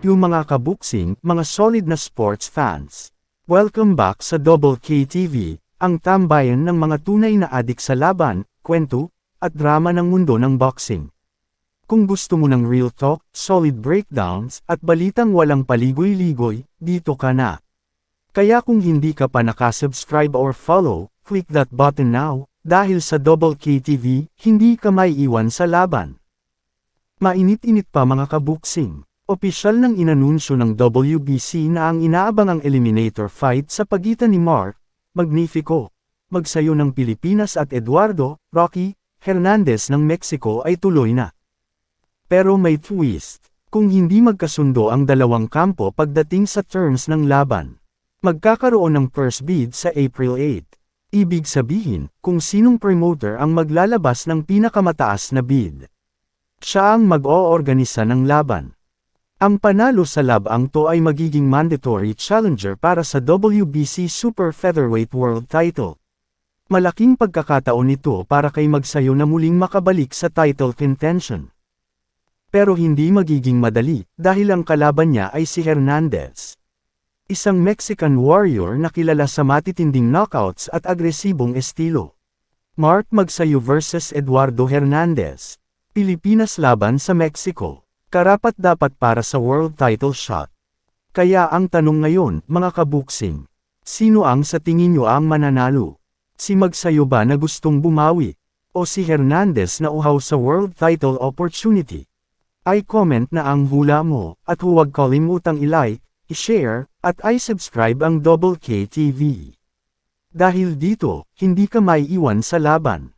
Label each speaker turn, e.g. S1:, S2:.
S1: Yung mga kabuksing, mga solid na sports fans. Welcome back sa Double K TV, ang tambayan ng mga tunay na adik sa laban, kwento, at drama ng mundo ng boxing. Kung gusto mo ng real talk, solid breakdowns, at balitang walang paligoy-ligoy, dito ka na. Kaya kung hindi ka pa nakasubscribe or follow, click that button now, dahil sa Double K TV, hindi ka may iwan sa laban. Mainit-init pa mga kabuksing. Opisyal ng inanunsyo ng WBC na ang inaabang ang eliminator fight sa pagitan ni Mark, Magnifico, magsayo ng Pilipinas at Eduardo, Rocky, Hernandez ng Mexico ay tuloy na. Pero may twist, kung hindi magkasundo ang dalawang kampo pagdating sa terms ng laban. Magkakaroon ng first bid sa April 8. Ibig sabihin, kung sinong promoter ang maglalabas ng pinakamataas na bid. Siya ang mag-oorganisa ng laban. Ang panalo sa labang to ay magiging mandatory challenger para sa WBC Super Featherweight World Title. Malaking pagkakataon nito para kay magsayo na muling makabalik sa title contention. Pero hindi magiging madali, dahil ang kalaban niya ay si Hernandez. Isang Mexican warrior na kilala sa matitinding knockouts at agresibong estilo. Mark Magsayo vs. Eduardo Hernandez. Pilipinas laban sa Mexico. Karapat dapat para sa world title shot. Kaya ang tanong ngayon, mga kabuksing, sino ang sa tingin nyo ang mananalo? Si Magsayo ba na gustong bumawi? O si Hernandez na uhaw sa world title opportunity? Ay comment na ang hula mo, at huwag kalimutang i-like, i-share, at i-subscribe ang Double K TV. Dahil dito, hindi ka may iwan sa laban.